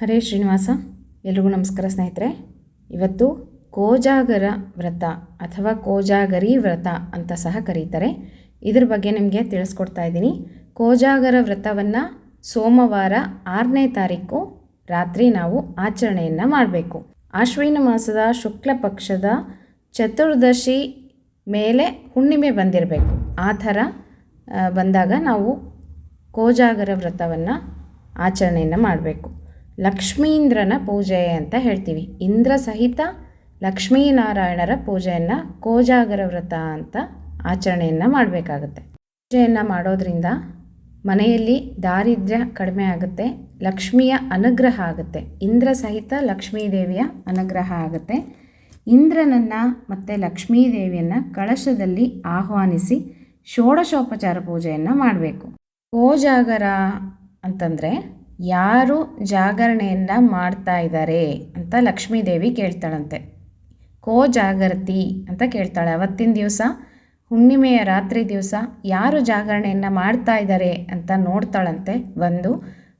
ಹರೇ ಶ್ರೀನಿವಾಸ, ಎಲ್ರಿಗೂ ನಮಸ್ಕಾರ ಸ್ನೇಹಿತರೆ. ಇವತ್ತು ಕೋಜಾಗರ ವ್ರತ ಅಥವಾ ಕೋಜಾಗರಿ ವ್ರತ ಅಂತ ಸಹ ಕರೀತಾರೆ. ಇದ್ರ ಬಗ್ಗೆ ನಿಮಗೆ ತಿಳಿಸ್ಕೊಡ್ತಾ ಇದ್ದೀನಿ. ಕೋಜಾಗರ ವ್ರತವನ್ನು ಸೋಮವಾರ ಆರನೇ ತಾರೀಕು ರಾತ್ರಿ ನಾವು ಆಚರಣೆಯನ್ನು ಮಾಡಬೇಕು. ಆಶ್ವಿನ ಮಾಸದ ಶುಕ್ಲ ಪಕ್ಷದ ಚತುರ್ದಶಿ ಮೇಲೆ ಹುಣ್ಣಿಮೆ ಬಂದಿರಬೇಕು. ಆ ಥರ ಬಂದಾಗ ನಾವು ಕೋಜಾಗರ ವ್ರತವನ್ನು ಆಚರಣೆಯನ್ನು ಮಾಡಬೇಕು. ಲಕ್ಷ್ಮೀಂದ್ರನ ಪೂಜೆ ಅಂತ ಹೇಳ್ತೀವಿ. ಇಂದ್ರ ಸಹಿತ ಲಕ್ಷ್ಮೀನಾರಾಯಣರ ಪೂಜೆಯನ್ನು ಕೋಜಾಗರ ವ್ರತ ಅಂತ ಆಚರಣೆಯನ್ನು ಮಾಡಬೇಕಾಗುತ್ತೆ. ಪೂಜೆಯನ್ನು ಮಾಡೋದ್ರಿಂದ ಮನೆಯಲ್ಲಿ ದಾರಿದ್ರ್ಯ ಕಡಿಮೆ ಆಗುತ್ತೆ, ಲಕ್ಷ್ಮಿಯ ಅನುಗ್ರಹ ಆಗುತ್ತೆ, ಇಂದ್ರ ಸಹಿತ ಲಕ್ಷ್ಮೀದೇವಿಯ ಅನುಗ್ರಹ ಆಗುತ್ತೆ. ಇಂದ್ರನನ್ನು ಮತ್ತು ಲಕ್ಷ್ಮೀದೇವಿಯನ್ನು ಕಳಶದಲ್ಲಿ ಆಹ್ವಾನಿಸಿ ಷೋಡಶೋಪಚಾರ ಪೂಜೆಯನ್ನು ಮಾಡಬೇಕು. ಕೋಜಾಗರ ಅಂತಂದರೆ ಯಾರು ಜಾಗರಣೆಯನ್ನು ಮಾಡ್ತಾ ಇದ್ದಾರೆ ಅಂತ ಲಕ್ಷ್ಮೀದೇವಿ ಕೇಳ್ತಾಳಂತೆ. ಕೋ ಜಾಗೃತಿ ಅಂತ ಕೇಳ್ತಾಳೆ. ಅವತ್ತಿನ ದಿವಸ, ಹುಣ್ಣಿಮೆಯ ರಾತ್ರಿ ದಿವಸ ಯಾರು ಜಾಗರಣೆಯನ್ನು ಮಾಡ್ತಾ ಇದ್ದಾರೆ ಅಂತ ನೋಡ್ತಾಳಂತೆ ಬಂದು.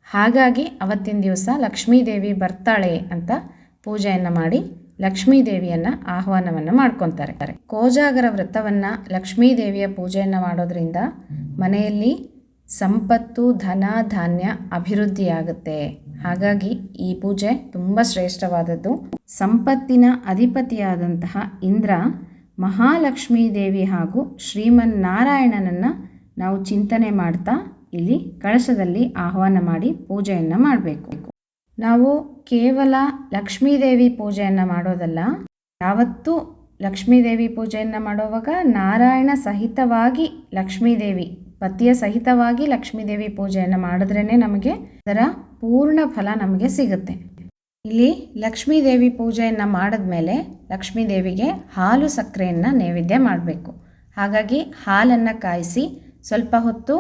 ಹಾಗಾಗಿ ಅವತ್ತಿನ ದಿವಸ ಲಕ್ಷ್ಮೀದೇವಿ ಬರ್ತಾಳೆ ಅಂತ ಪೂಜೆಯನ್ನು ಮಾಡಿ ಲಕ್ಷ್ಮೀದೇವಿಯನ್ನು ಆಹ್ವಾನವನ್ನು ಮಾಡ್ಕೊತಾರೆ. ಕೋಜಾಗರ ವ್ರತವನ್ನು ಲಕ್ಷ್ಮೀದೇವಿಯ ಪೂಜೆಯನ್ನು ಮಾಡೋದ್ರಿಂದ ಮನೆಯಲ್ಲಿ ಸಂಪತ್ತು, ಧನ, ಧಾನ್ಯ ಅಭಿವೃದ್ಧಿಯಾಗುತ್ತೆ. ಹಾಗಾಗಿ ಈ ಪೂಜೆ ತುಂಬ ಶ್ರೇಷ್ಠವಾದದ್ದು. ಸಂಪತ್ತಿನ ಅಧಿಪತಿಯಾದಂತಹ ಇಂದ್ರ ಮಹಾಲಕ್ಷ್ಮೀ ದೇವಿ ಹಾಗೂ ಶ್ರೀಮನ್ ನಾರಾಯಣನನ್ನು ನಾವು ಚಿಂತನೆ ಮಾಡ್ತಾ ಇಲ್ಲಿ ಕಳಶದಲ್ಲಿ ಆಹ್ವಾನ ಮಾಡಿ ಪೂಜೆಯನ್ನು ಮಾಡಬೇಕು. ನಾವು ಕೇವಲ ಲಕ್ಷ್ಮೀದೇವಿ ಪೂಜೆಯನ್ನು ಮಾಡೋದಲ್ಲ, ಯಾವತ್ತೂ ಲಕ್ಷ್ಮೀದೇವಿ ಪೂಜೆಯನ್ನು ಮಾಡುವಾಗ ನಾರಾಯಣ ಸಹಿತವಾಗಿ ಲಕ್ಷ್ಮೀದೇವಿ ಪತಿಯ ಸಹಿತವಾಗಿ ಲಕ್ಷ್ಮೀದೇವಿ ಪೂಜೆಯನ್ನು ಮಾಡಿದ್ರೇ ನಮಗೆ ಅದರ ಪೂರ್ಣ ಫಲ ನಮಗೆ ಸಿಗುತ್ತೆ. ಇಲ್ಲಿ ಲಕ್ಷ್ಮೀದೇವಿ ಪೂಜೆಯನ್ನು ಮಾಡಿದ ಮೇಲೆ ಲಕ್ಷ್ಮೀದೇವಿಗೆ ಹಾಲು ಸಕ್ಕರೆಯನ್ನು ನೈವೇದ್ಯ ಮಾಡಬೇಕು. ಹಾಗಾಗಿ ಹಾಲನ್ನು ಕಾಯಿಸಿ ಸ್ವಲ್ಪ ಹೊತ್ತು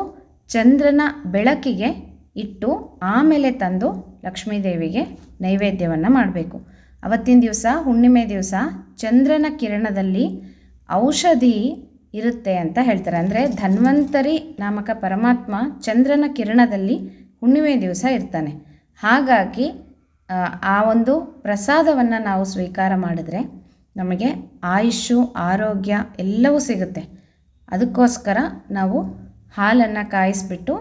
ಚಂದ್ರನ ಬೆಳಕಿಗೆ ಇಟ್ಟು ಆಮೇಲೆ ತಂದು ಲಕ್ಷ್ಮೀದೇವಿಗೆ ನೈವೇದ್ಯವನ್ನು ಮಾಡಬೇಕು. ಅವತ್ತಿನ ದಿವಸ ಹುಣ್ಣಿಮೆ ದಿವಸ ಚಂದ್ರನ ಕಿರಣದಲ್ಲಿ ಔಷಧಿ ಇರುತ್ತೆ ಅಂತ ಹೇಳ್ತಾರೆ. ಅಂದರೆ ಧನ್ವಂತರಿ ನಾಮಕ ಪರಮಾತ್ಮ ಚಂದ್ರನ ಕಿರಣದಲ್ಲಿ ಹುಣ್ಣಿಮೆ ದಿವಸ ಇರ್ತಾನೆ. ಹಾಗಾಗಿ ಆ, ಒಂದು ಪ್ರಸಾದವನ್ನು ನಾವು ಸ್ವೀಕಾರ ಮಾಡಿದ್ರೆ ನಮಗೆ ಆಯುಷು ಆರೋಗ್ಯ ಎಲ್ಲವೂ ಸಿಗುತ್ತೆ. ಅದಕ್ಕೋಸ್ಕರ ನಾವು ಹಾಲನ್ನು ಕಾಯಿಸ್ಬಿಟ್ಟು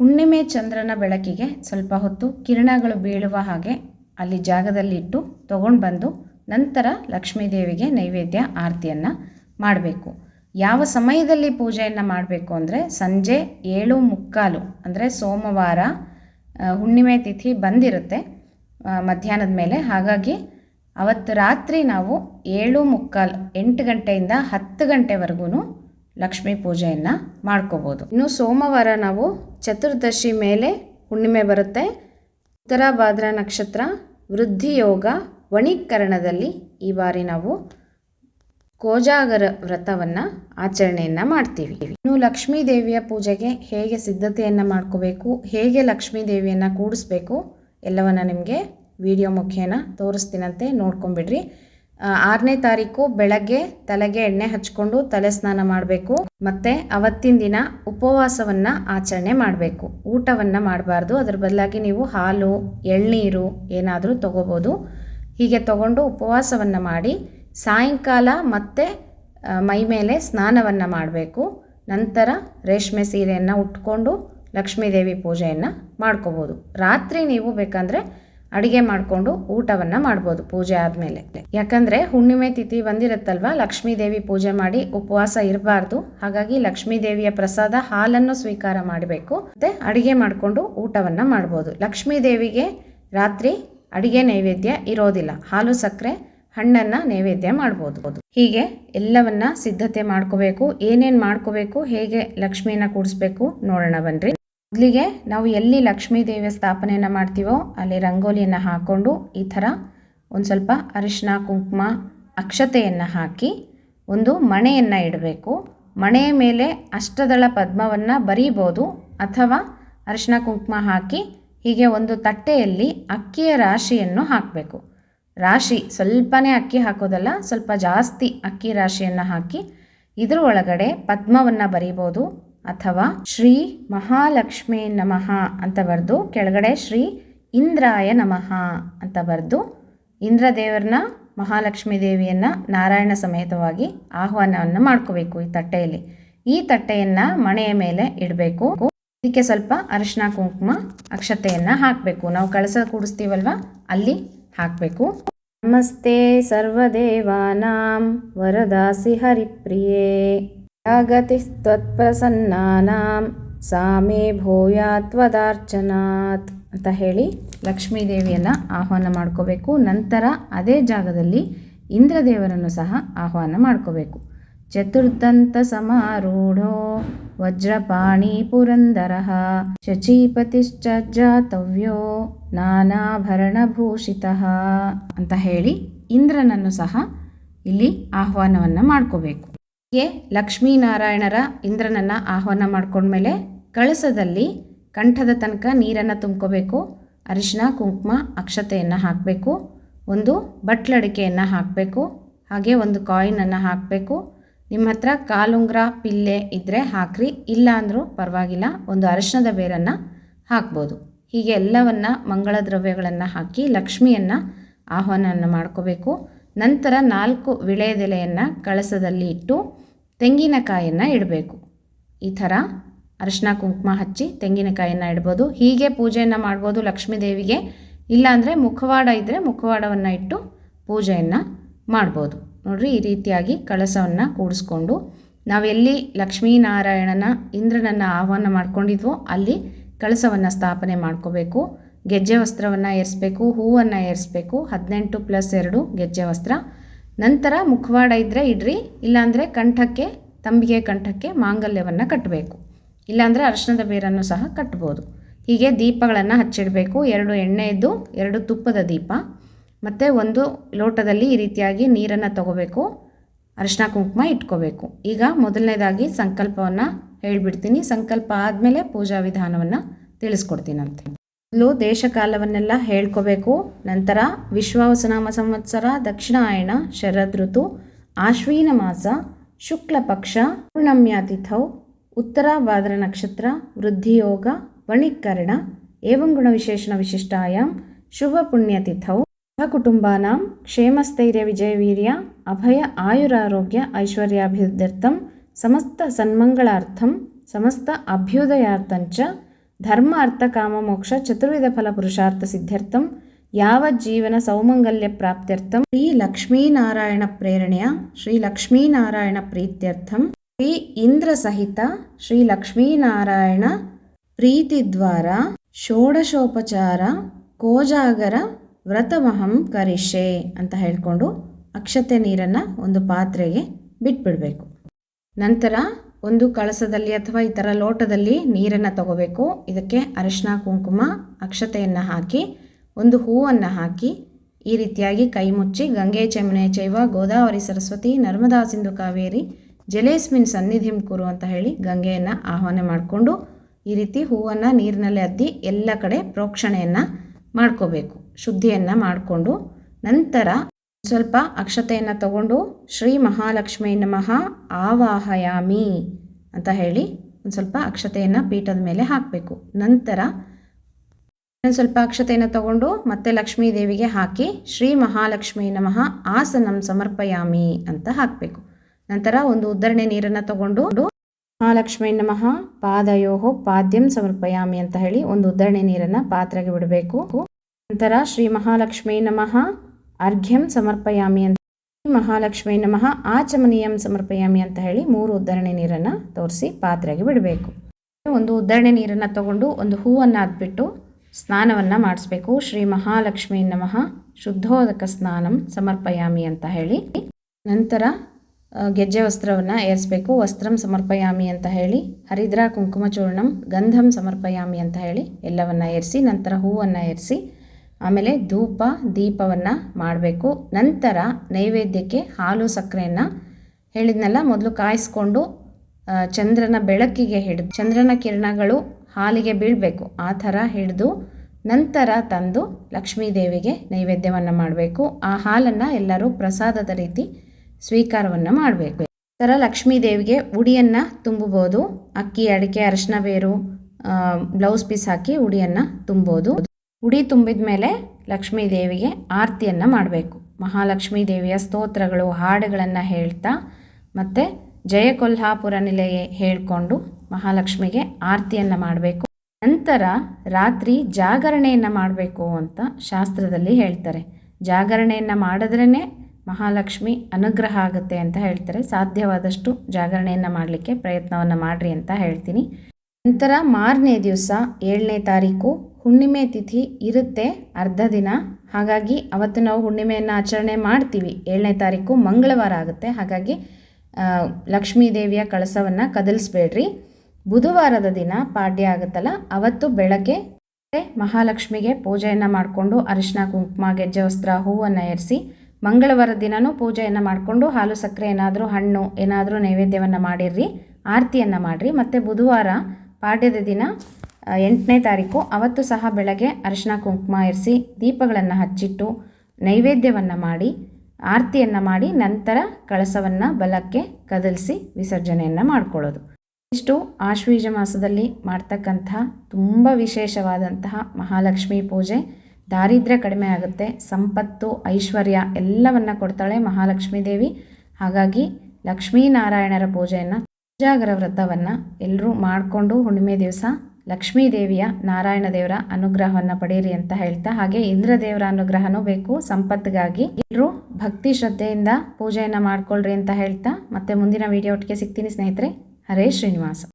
ಹುಣ್ಣಿಮೆ ಚಂದ್ರನ ಬೆಳಕಿಗೆ ಸ್ವಲ್ಪ ಹೊತ್ತು ಕಿರಣಗಳು ಬೀಳುವ ಹಾಗೆ ಅಲ್ಲಿ ಜಾಗದಲ್ಲಿಟ್ಟು ತೊಗೊಂಡು ಬಂದು ನಂತರ ಲಕ್ಷ್ಮೀದೇವಿಗೆ ನೈವೇದ್ಯ ಆರತಿಯನ್ನು ಮಾಡಬೇಕು. ಯಾವ ಸಮಯದಲ್ಲಿ ಪೂಜೆಯನ್ನು ಮಾಡಬೇಕು ಅಂದರೆ ಸಂಜೆ ಏಳು ಮುಕ್ಕಾಲು, ಅಂದರೆ ಸೋಮವಾರ ಹುಣ್ಣಿಮೆ ತಿಥಿ ಬಂದಿರುತ್ತೆ ಮಧ್ಯಾಹ್ನದ ಮೇಲೆ. ಹಾಗಾಗಿ ಅವತ್ತು ರಾತ್ರಿ ನಾವು ಏಳು ಮುಕ್ಕಾಲು, ಎಂಟು ಗಂಟೆಯಿಂದ ಹತ್ತು ಗಂಟೆವರೆಗೂ ಲಕ್ಷ್ಮೀ ಪೂಜೆಯನ್ನು ಮಾಡ್ಕೋಬೋದು. ಇನ್ನು ಸೋಮವಾರ ನಾವು ಚತುರ್ದಶಿ ಮೇಲೆ ಹುಣ್ಣಿಮೆ ಬರುತ್ತೆ. ಉತ್ತರ ಭಾದ್ರ ನಕ್ಷತ್ರ ವೃದ್ಧಿ ಯೋಗ ವಣೀಕರಣದಲ್ಲಿ ಈ ಬಾರಿ ನಾವು ಕೋಜಾಗರ ವ್ರತವನ್ನು ಆಚರಣೆಯನ್ನು ಮಾಡ್ತೀವಿ. ಇನ್ನು ಲಕ್ಷ್ಮೀ ದೇವಿಯ ಪೂಜೆಗೆ ಹೇಗೆ ಸಿದ್ಧತೆಯನ್ನು ಮಾಡ್ಕೋಬೇಕು, ಹೇಗೆ ಲಕ್ಷ್ಮೀ ದೇವಿಯನ್ನು ಕೂಡಿಸ್ಬೇಕು ಎಲ್ಲವನ್ನ ನಿಮಗೆ ವಿಡಿಯೋ ಮುಖೇನ ತೋರಿಸ್ತೀನಂತೆ ನೋಡ್ಕೊಂಬಿಡ್ರಿ ಆರನೇ ತಾರೀಕು ಬೆಳಗ್ಗೆ ತಲೆಗೆ ಎಣ್ಣೆ ಹಚ್ಕೊಂಡು ತಲೆ ಸ್ನಾನ ಮಾಡಬೇಕು. ಮತ್ತು ಅವತ್ತಿನ ದಿನ ಉಪವಾಸವನ್ನು ಆಚರಣೆ ಮಾಡಬೇಕು. ಊಟವನ್ನು ಮಾಡಬಾರ್ದು. ಅದರ ಬದಲಾಗಿ ನೀವು ಹಾಲು, ಎಳ್ನೀರು ಏನಾದರೂ ತಗೋಬೋದು. ಹೀಗೆ ತಗೊಂಡು ಉಪವಾಸವನ್ನು ಮಾಡಿ ಸಾಯಂಕಾಲ ಮತ್ತೆ ಮೈ ಮೇಲೆ ಸ್ನಾನವನ್ನು ಮಾಡಬೇಕು. ನಂತರ ರೇಷ್ಮೆ ಸೀರೆಯನ್ನು ಉಟ್ಕೊಂಡು ಲಕ್ಷ್ಮೀದೇವಿ ಪೂಜೆಯನ್ನು ಮಾಡ್ಕೋಬೋದು. ರಾತ್ರಿ ನೀವು ಬೇಕಂದರೆ ಅಡುಗೆ ಮಾಡಿಕೊಂಡು ಊಟವನ್ನು ಮಾಡ್ಬೋದು ಪೂಜೆ ಆದಮೇಲೆ. ಯಾಕಂದರೆ ಹುಣ್ಣಿಮೆ ತಿಥಿ ಬಂದಿರುತ್ತಲ್ವ, ಲಕ್ಷ್ಮೀದೇವಿ ಪೂಜೆ ಮಾಡಿ ಉಪವಾಸ ಇರಬಾರ್ದು. ಹಾಗಾಗಿ ಲಕ್ಷ್ಮೀದೇವಿಯ ಪ್ರಸಾದ ಹಾಲನ್ನು ಸ್ವೀಕಾರ ಮಾಡಬೇಕು. ಮತ್ತು ಅಡುಗೆ ಮಾಡಿಕೊಂಡು ಊಟವನ್ನು ಮಾಡ್ಬೋದು. ಲಕ್ಷ್ಮೀದೇವಿಗೆ ರಾತ್ರಿ ಅಡುಗೆ ನೈವೇದ್ಯ ಇರೋದಿಲ್ಲ. ಹಾಲು ಸಕ್ಕರೆ ಹಣ್ಣನ್ನು ನೈವೇದ್ಯ ಮಾಡ್ಬೋದು. ಹೀಗೆ ಎಲ್ಲವನ್ನ ಸಿದ್ಧತೆ ಮಾಡ್ಕೋಬೇಕು, ಏನೇನು ಮಾಡ್ಕೋಬೇಕು, ಹೇಗೆ ಲಕ್ಷ್ಮಿಯನ್ನು ಕೂಡಿಸ್ಬೇಕು ನೋಡೋಣ ಬನ್ರಿ. ಮೊದಲಿಗೆ ನಾವು ಎಲ್ಲಿ ಲಕ್ಷ್ಮೀ ದೇವಿಯ ಸ್ಥಾಪನೆಯನ್ನು ಮಾಡ್ತೀವೋ ಅಲ್ಲಿ ರಂಗೋಲಿಯನ್ನು ಹಾಕ್ಕೊಂಡು ಈ ಥರ ಒಂದು ಸ್ವಲ್ಪ ಅರಿಶಿನ ಕುಂಕುಮ, ಅಕ್ಷತೆಯನ್ನು ಹಾಕಿ ಒಂದು ಮಣೆಯನ್ನು ಇಡಬೇಕು. ಮಣೆಯ ಮೇಲೆ ಅಷ್ಟದಳ ಪದ್ಮವನ್ನು ಬರೀಬೋದು ಅಥವಾ ಅರಿಶಿನ ಕುಂಕುಮ ಹಾಕಿ ಹೀಗೆ ಒಂದು ತಟ್ಟೆಯಲ್ಲಿ ಅಕ್ಕಿಯ ರಾಶಿಯನ್ನು ಹಾಕಬೇಕು. ರಾಶಿ ಸ್ವಲ್ಪನೇ ಅಕ್ಕಿ ಹಾಕೋದಲ್ಲ, ಸ್ವಲ್ಪ ಜಾಸ್ತಿ ಅಕ್ಕಿ ರಾಶಿಯನ್ನು ಹಾಕಿ ಇದರ ಒಳಗಡೆ ಪದ್ಮವನ್ನು ಬರೀಬೋದು ಅಥವಾ ಶ್ರೀ ಮಹಾಲಕ್ಷ್ಮಿ ನಮಃ ಅಂತ ಬರೆದು ಕೆಳಗಡೆ ಶ್ರೀ ಇಂದ್ರಾಯ ನಮಃ ಅಂತ ಬರೆದು ಇಂದ್ರ ದೇವರನ್ನ ಮಹಾಲಕ್ಷ್ಮೀ ದೇವಿಯನ್ನು ನಾರಾಯಣ ಸಮೇತವಾಗಿ ಆಹ್ವಾನವನ್ನು ಮಾಡ್ಕೋಬೇಕು ಈ ತಟ್ಟೆಯಲ್ಲಿ. ಈ ತಟ್ಟೆಯನ್ನು ಮಣೆಯ ಮೇಲೆ ಇಡಬೇಕು. ಇದಕ್ಕೆ ಸ್ವಲ್ಪ ಅರಿಶಿನ ಕುಂಕುಮ, ಅಕ್ಷತೆಯನ್ನು ಹಾಕಬೇಕು. ನಾವು ಕಳಸ ಕೂಡಿಸ್ತೀವಲ್ವ? ಅಲ್ಲಿ ಹಾಕಬೇಕು. ನಮಸ್ತೆ ಸರ್ವದೇವಾನಾಂ ವರದಾಸಿ ಹರಿಪ್ರಿಯೇ. ಜಾಗತಿ ತ್ವತ್ಪ್ರಸನ್ನಾನಾಂ ಸಾಮೇ ಅಂತ ಹೇಳಿ ಲಕ್ಷ್ಮೀದೇವಿಯನ್ನು ಆಹ್ವಾನ ಮಾಡ್ಕೋಬೇಕು. ನಂತರ ಅದೇ ಜಾಗದಲ್ಲಿ ಇಂದ್ರದೇವರನ್ನು ಸಹ ಆಹ್ವಾನ ಮಾಡ್ಕೋಬೇಕು. ಚತುರ್ದಂತ ಸಮಾರೂಢೋ. ವಜ್ರಪಾಣಿ ಪುರಂದರ ಶಚೀಪತಿಶ್ಚ ಜಾತವ್ಯೋ ನಾನಾಭರಣಭೂಷಿತ ಅಂತ ಹೇಳಿ ಇಂದ್ರನನ್ನು ಸಹ ಇಲ್ಲಿ ಆಹ್ವಾನವನ್ನು ಮಾಡ್ಕೋಬೇಕು. ಹೀಗೆ ಲಕ್ಷ್ಮೀನಾರಾಯಣರ ಇಂದ್ರನನ್ನು ಆಹ್ವಾನ ಮಾಡ್ಕೊಂಡ್ಮೇಲೆ ಕಳಸದಲ್ಲಿ ಕಂಠದ ತನಕ ನೀರನ್ನು ತುಂಬ್ಕೋಬೇಕು. ಅರಿಶಿನ ಕುಂಕುಮ, ಅಕ್ಷತೆಯನ್ನು ಹಾಕಬೇಕು. ಒಂದು ಬಟ್ಲಡಿಕೆಯನ್ನು ಹಾಕಬೇಕು. ಹಾಗೆ ಒಂದು ಕಾಯಿನನ್ನು ಹಾಕಬೇಕು. ನಿಮ್ಮ ಹತ್ರ ಕಾಲುಂಗ್ರ, ಪಿಲ್ಲೆ ಇದ್ದರೆ ಹಾಕ್ರಿ. ಇಲ್ಲ ಅಂದರೂ ಪರವಾಗಿಲ್ಲ, ಒಂದು ಅರಿಶಿನದ ಬೇರನ್ನು ಹಾಕ್ಬೋದು. ಹೀಗೆ ಎಲ್ಲವನ್ನು ಮಂಗಳ ದ್ರವ್ಯಗಳನ್ನು ಹಾಕಿ ಲಕ್ಷ್ಮಿಯನ್ನು ಆಹ್ವಾನವನ್ನು ಮಾಡ್ಕೋಬೇಕು. ನಂತರ ನಾಲ್ಕು ವಿಳೆಯದೆಲೆಯನ್ನು ಕಳಸದಲ್ಲಿ ಇಟ್ಟು ತೆಂಗಿನಕಾಯಿಯನ್ನು ಇಡಬೇಕು. ಈ ಥರ ಅರಿಶಿನ ಕುಂಕುಮ ಹಚ್ಚಿ ತೆಂಗಿನಕಾಯಿಯನ್ನು ಇಡ್ಬೋದು. ಹೀಗೆ ಪೂಜೆಯನ್ನು ಮಾಡ್ಬೋದು ಲಕ್ಷ್ಮೀ ದೇವಿಗೆ. ಇಲ್ಲಾಂದರೆ ಮುಖವಾಡ ಇದ್ದರೆ ಮುಖವಾಡವನ್ನು ಇಟ್ಟು ಪೂಜೆಯನ್ನು ಮಾಡ್ಬೋದು. ನೋಡ್ರಿ ಈ ರೀತಿಯಾಗಿ ಕಳಸವನ್ನು ಕೂಡಿಸ್ಕೊಂಡು ನಾವೆಲ್ಲಿ ಲಕ್ಷ್ಮೀನಾರಾಯಣನ, ಇಂದ್ರನನ್ನು ಆಹ್ವಾನ ಮಾಡ್ಕೊಂಡಿದ್ವೋ ಅಲ್ಲಿ ಕಳಸವನ್ನು ಸ್ಥಾಪನೆ ಮಾಡ್ಕೋಬೇಕು. ಗೆಜ್ಜೆ ವಸ್ತ್ರವನ್ನು ಏರಿಸ್ಬೇಕು, ಹೂವನ್ನು ಏರಿಸ್ಬೇಕು, ಹದಿನೆಂಟು ಪ್ಲಸ್ ಎರಡು ಗೆಜ್ಜೆ ವಸ್ತ್ರ. ನಂತರ ಮುಖವಾಡ ಇದ್ದರೆ ಇಡ್ರಿ, ಇಲ್ಲಾಂದರೆ ಕಂಠಕ್ಕೆ, ತಂಬಿಗೆ ಕಂಠಕ್ಕೆ ಮಾಂಗಲ್ಯವನ್ನು ಕಟ್ಟಬೇಕು ಇಲ್ಲಾಂದರೆ ಅರಶಿನದ ಬೇರನ್ನು ಸಹ ಕಟ್ಬೋದು. ಹೀಗೆ ದೀಪಗಳನ್ನು ಹಚ್ಚಿಡಬೇಕು. ಎರಡು ಎಣ್ಣೆಯದ್ದು ಎರಡು ತುಪ್ಪದ ದೀಪ. ಮತ್ತು ಒಂದು ಲೋಟದಲ್ಲಿ ಈ ರೀತಿಯಾಗಿ ನೀರನ್ನು ತಗೋಬೇಕು. ಅರಿಶಿನ ಕುಂಕುಮ ಇಟ್ಕೋಬೇಕು. ಈಗ ಮೊದಲನೇದಾಗಿ ಸಂಕಲ್ಪವನ್ನು ಹೇಳಿಬಿಡ್ತೀನಿ. ಸಂಕಲ್ಪ ಆದಮೇಲೆ ಪೂಜಾ ವಿಧಾನವನ್ನು ತಿಳಿಸ್ಕೊಡ್ತೀನಂತೆ. ಮೊದಲು ದೇಶಕಾಲವನ್ನೆಲ್ಲ ಹೇಳ್ಕೋಬೇಕು. ನಂತರ ವಿಶ್ವಾವಸನಾಮ ಸಂವತ್ಸರ, ದಕ್ಷಿಣಾಯಣ, ಶರದ್ ಋತು, ಆಶ್ವಿನ ಮಾಸ, ಶುಕ್ಲ ಪಕ್ಷ, ಪೂರ್ಣಮ್ಯಾತಿಥೌ, ಉತ್ತರ ಭಾದ್ರ ನಕ್ಷತ್ರ ವೃದ್ಧಿಯೋಗ ವಣಿಕರಣ ಏವಂಗುಣ ವಿಶೇಷಣ ವಿಶಿಷ್ಟಾಯಾಮ್ ಶುಭ ಪುಣ್ಯತಿಥೌ. కుటుంబానాం క్షేमस्थैर्यविजयवीर्य अभय आयुरारोग्य ऐश्वर्याभिवृद्ध्यर्थं समस्तसन्मङ्गलार्थं समस्त अभ्युदयार्थञ्च धर्मार्थकाममोक्षचतुर्विधफलपुरुषार्थसिद्ध्यर्थं यावज्जीवनसौमङ्गल्यप्राप्त्यर्थं श्रीलक्ष्मीनारायणप्रेरणया श्रीलक्ष्मीनारायणप्रीत्यर्थं श्री इन्द्रसहित श्रीलक्ष्मीनारायण प्रीतिद्वारा षोडशोपचार कोजागर ವ್ರತಮಹಂ ಕರಿಷೆ ಅಂತ ಹೇಳಿಕೊಂಡು ಅಕ್ಷತೆ ನೀರನ್ನು ಒಂದು ಪಾತ್ರೆಗೆ ಬಿಟ್ಬಿಡಬೇಕು. ನಂತರ ಒಂದು ಕಳಸದಲ್ಲಿ ಅಥವಾ ಥರ ಲೋಟದಲ್ಲಿ ನೀರನ್ನು ತಗೋಬೇಕು. ಇದಕ್ಕೆ ಅರಿಶಿನ ಕುಂಕುಮ, ಅಕ್ಷತೆಯನ್ನು ಹಾಕಿ, ಒಂದು ಹೂವನ್ನು ಹಾಕಿ, ಈ ರೀತಿಯಾಗಿ ಕೈ ಮುಚ್ಚಿ ಗಂಗೆ, ಚಮನೆ, ಚೈವ, ಗೋದಾವರಿ, ಸರಸ್ವತಿ, ನರ್ಮದಾ, ಸಿಂಧು, ಕಾವೇರಿ, ಜಲೇಸ್ಮಿನ್ ಸನ್ನಿಧಿಂ ಕುರು ಅಂತ ಹೇಳಿ ಗಂಗೆಯನ್ನು ಆಹ್ವಾನ ಮಾಡಿಕೊಂಡು ಈ ರೀತಿ ಹೂವನ್ನು ನೀರಿನಲ್ಲಿ ಅದ್ದಿ ಎಲ್ಲ ಕಡೆ ಪ್ರೋಕ್ಷಣೆಯನ್ನು ಮಾಡ್ಕೋಬೇಕು. ಶುದ್ಧಿಯನ್ನು ಮಾಡಿಕೊಂಡು ನಂತರ ಸ್ವಲ್ಪ ಅಕ್ಷತೆಯನ್ನು ತಗೊಂಡು ಶ್ರೀ ಮಹಾಲಕ್ಷ್ಮೀ ನಮಃ ಆವಾಹಯಾಮಿ ಅಂತ ಹೇಳಿ ಒಂದು ಸ್ವಲ್ಪ ಅಕ್ಷತೆಯನ್ನು ಪೀಠದ ಮೇಲೆ ಹಾಕಬೇಕು. ನಂತರ ಒಂದು ಸ್ವಲ್ಪ ಅಕ್ಷತೆಯನ್ನು ತಗೊಂಡು ಮತ್ತೆ ಲಕ್ಷ್ಮೀ ದೇವಿಗೆ ಹಾಕಿ ಶ್ರೀ ಮಹಾಲಕ್ಷ್ಮೀ ನಮಃ ಆಸನಂ ಸಮರ್ಪಯಾಮಿ ಅಂತ ಹಾಕಬೇಕು. ನಂತರ ಒಂದು ಉದ್ದರಣೆ ನೀರನ್ನು ತಗೊಂಡು ಮಹಾಲಕ್ಷ್ಮೀ ನಮಃ ಪಾದಯೋಹೋ ಪಾದ್ಯಂ ಸಮರ್ಪಯಾಮಿ ಅಂತ ಹೇಳಿ ಒಂದು ಉದ್ದರಣೆ ನೀರನ್ನು ಪಾತ್ರೆಗೆ ಬಿಡಬೇಕು. ನಂತರ ಶ್ರೀ ಮಹಾಲಕ್ಷ್ಮೀ ನಮಃ. ಅರ್ಘ್ಯಂ ಸಮರ್ಪಯಾಮಿ ಅಂತ ಶ್ರೀ ಮಹಾಲಕ್ಷ್ಮೀ ನಮಃ ಆಚಮನೀಯಂ ಸಮರ್ಪಯಾಮಿ ಅಂತ ಹೇಳಿ ಮೂರು ಉದ್ದರಣೆ ನೀರನ್ನು ತೋರಿಸಿ ಪಾತ್ರೆಗೆ ಬಿಡಬೇಕು. ಒಂದು ಉದ್ದರಣೆ ನೀರನ್ನು ತಗೊಂಡು ಒಂದು ಹೂವನ್ನು ಅದ್ಬಿಟ್ಟು ಸ್ನಾನವನ್ನು ಮಾಡಿಸ್ಬೇಕು. ಶ್ರೀ ಮಹಾಲಕ್ಷ್ಮೀ ನಮಃ ಶುದ್ಧೋದಕ ಸ್ನಾನಂ ಸಮರ್ಪಯಾಮಿ ಅಂತ ಹೇಳಿ. ನಂತರ ಗೆಜ್ಜೆ ವಸ್ತ್ರವನ್ನು ಏರಿಸಬೇಕು. ವಸ್ತ್ರಂ ಸಮರ್ಪಯಾಮಿ ಅಂತ ಹೇಳಿ, ಹರಿದ್ರಾ ಕುಂಕುಮಚೂರ್ಣಂ ಗಂಧಂ ಸಮರ್ಪಯಾಮಿ ಅಂತ ಹೇಳಿ ಎಲ್ಲವನ್ನು ಏರಿಸಿ, ನಂತರ ಹೂವನ್ನು ಏರಿಸಿ ಆಮೇಲೆ ಧೂಪ, ದೀಪವನ್ನು ಮಾಡಬೇಕು. ನಂತರ ನೈವೇದ್ಯಕ್ಕೆ ಹಾಲು ಸಕ್ಕರೆಯನ್ನು ಹೇಳಿದ್ನಲ್ಲ, ಮೊದಲು ಕಾಯಿಸ್ಕೊಂಡು ಚಂದ್ರನ ಬೆಳಕಿಗೆ ಹಿಡಿದು, ಚಂದ್ರನ ಕಿರಣಗಳು ಹಾಲಿಗೆ ಬೀಳಬೇಕು. ಆ ಥರ ಹಿಡಿದು ನಂತರ ತಂದು ಲಕ್ಷ್ಮೀ ದೇವಿಗೆ ನೈವೇದ್ಯವನ್ನು ಮಾಡಬೇಕು. ಆ ಹಾಲನ್ನು ಎಲ್ಲರೂ ಪ್ರಸಾದದ ರೀತಿ ಸ್ವೀಕಾರವನ್ನು ಮಾಡಬೇಕು. ಥರ ಲಕ್ಷ್ಮೀ ದೇವಿಗೆ ಉಡಿಯನ್ನು ತುಂಬಬೋದು. ಅಕ್ಕಿ, ಅಡಿಕೆ, ಅರಿಶಿನ, ಬೇರು ಬ್ಲೌಸ್ ಪೀಸ್ ಹಾಕಿ ಉಡಿಯನ್ನು ತುಂಬೋದು ಉಡಿ ತುಂಬಿದ ಮೇಲೆ ಲಕ್ಷ್ಮೀ ದೇವಿಗೆ ಆರತಿಯನ್ನು ಮಾಡಬೇಕು. ಮಹಾಲಕ್ಷ್ಮೀ ದೇವಿಯ ಸ್ತೋತ್ರಗಳು, ಹಾಡುಗಳನ್ನು ಹೇಳ್ತಾ ಮತ್ತು ಜಯ ಕೊಲ್ಹಾಪುರ ನಿಲೆಯ ಹೇಳಿಕೊಂಡು ಮಹಾಲಕ್ಷ್ಮಿಗೆ ಆರತಿಯನ್ನು ಮಾಡಬೇಕು. ನಂತರ ರಾತ್ರಿ ಜಾಗರಣೆಯನ್ನು ಮಾಡಬೇಕು ಅಂತ ಶಾಸ್ತ್ರದಲ್ಲಿ ಹೇಳ್ತಾರೆ. ಜಾಗರಣೆಯನ್ನು ಮಾಡಿದ್ರೇ ಮಹಾಲಕ್ಷ್ಮಿ ಅನುಗ್ರಹ ಆಗುತ್ತೆ ಅಂತ ಹೇಳ್ತಾರೆ. ಸಾಧ್ಯವಾದಷ್ಟು ಜಾಗರಣೆಯನ್ನು ಮಾಡಲಿಕ್ಕೆ ಪ್ರಯತ್ನವನ್ನು ಮಾಡಿರಿ ಅಂತ ಹೇಳ್ತೀನಿ. ನಂತರ ಮಾರನೇ ದಿವಸ ಏಳನೇ ತಾರೀಕು ಹುಣ್ಣಿಮೆ ತಿಥಿ ಇರುತ್ತೆ, ಅರ್ಧ ದಿನ. ಹಾಗಾಗಿ ಅವತ್ತು ನಾವು ಹುಣ್ಣಿಮೆಯನ್ನು ಆಚರಣೆ ಮಾಡ್ತೀವಿ. ಏಳನೇ ತಾರೀಕು ಮಂಗಳವಾರ ಆಗುತ್ತೆ. ಹಾಗಾಗಿ ಲಕ್ಷ್ಮೀ ದೇವಿಯ ಕಳಸವನ್ನು ಕದಲಿಸ್ಬೇಡ್ರಿ. ಬುಧವಾರದ ದಿನ ಪಾಡ್ಯ ಆಗುತ್ತಲ್ಲ, ಅವತ್ತು ಬೆಳಗ್ಗೆ ಮಹಾಲಕ್ಷ್ಮಿಗೆ ಪೂಜೆಯನ್ನು ಮಾಡಿಕೊಂಡು ಅರಿಶಿನ ಕುಂಕುಮ, ಗೆಜ್ಜೆ, ವಸ್ತ್ರ, ಹೂವನ್ನು ಏರಿಸಿ, ಮಂಗಳವಾರ ದಿನವೂ ಪೂಜೆಯನ್ನು ಮಾಡಿಕೊಂಡು ಹಾಲು, ಸಕ್ಕರೆ ಏನಾದರೂ, ಹಣ್ಣು ಏನಾದರೂ ನೈವೇದ್ಯವನ್ನು ಮಾಡಿರ್ರಿ, ಆರತಿಯನ್ನು ಮಾಡಿರಿ. ಮತ್ತು ಬುಧವಾರ ಪಾಡ್ಯದ ದಿನ ಎಂಟನೇ ತಾರೀಕು. ಅವತ್ತು ಸಹ ಬೆಳಗ್ಗೆ ಅರಿಶಿನ ಕುಂಕುಮ ಇರಿಸಿ ದೀಪಗಳನ್ನು ಹಚ್ಚಿಟ್ಟು ನೈವೇದ್ಯವನ್ನು ಮಾಡಿ, ಆರತಿಯನ್ನು ಮಾಡಿ, ನಂತರ ಕಳಸವನ್ನು ಬಲಕ್ಕೆ ಕದಲಿಸಿ ವಿಸರ್ಜನೆಯನ್ನು ಮಾಡ್ಕೊಳ್ಳೋದು. ಇಷ್ಟು ಆಶ್ವೀಜ ಮಾಸದಲ್ಲಿ ಮಾಡ್ತಕ್ಕಂತಹ ತುಂಬ ವಿಶೇಷವಾದಂತಹ ಮಹಾಲಕ್ಷ್ಮಿ ಪೂಜೆ. ದಾರಿದ್ರ್ಯ ಕಡಿಮೆ ಆಗುತ್ತೆ, ಸಂಪತ್ತು, ಐಶ್ವರ್ಯ ಎಲ್ಲವನ್ನ ಕೊಡ್ತಾಳೆ ಮಹಾಲಕ್ಷ್ಮೀ ದೇವಿ. ಹಾಗಾಗಿ ಲಕ್ಷ್ಮೀನಾರಾಯಣರ ಪೂಜೆಯನ್ನು ಜಾಗರ ವ್ರತವನ್ನು ಎಲ್ಲರೂ ಮಾಡಿಕೊಂಡು ಹುಣ್ಣಿಮೆ ದಿವಸ ಲಕ್ಷ್ಮೀ ದೇವಿಯ ನಾರಾಯಣ ದೇವರ ಅನುಗ್ರಹವನ್ನು ಪಡೆಯಿರಿ ಅಂತ ಹೇಳ್ತಾ, ಹಾಗೆ ಇಂದ್ರ ದೇವರ ಅನುಗ್ರಹನೂ ಬೇಕು, ಸಂಪತ್ತಿಗಾಗಿ ಎಲ್ಲರೂ ಭಕ್ತಿ ಶ್ರದ್ಧೆಯಿಂದ ಪೂಜೆಯನ್ನು ಮಾಡ್ಕೊಳ್ರಿ ಅಂತ ಹೇಳ್ತಾ, ಮತ್ತೆ ಮುಂದಿನ ವಿಡಿಯೋ ಒಟ್ಟಿಗೆ ಸಿಗ್ತೀನಿ ಸ್ನೇಹಿತರೆ. ಹರೇ ಶ್ರೀನಿವಾಸ.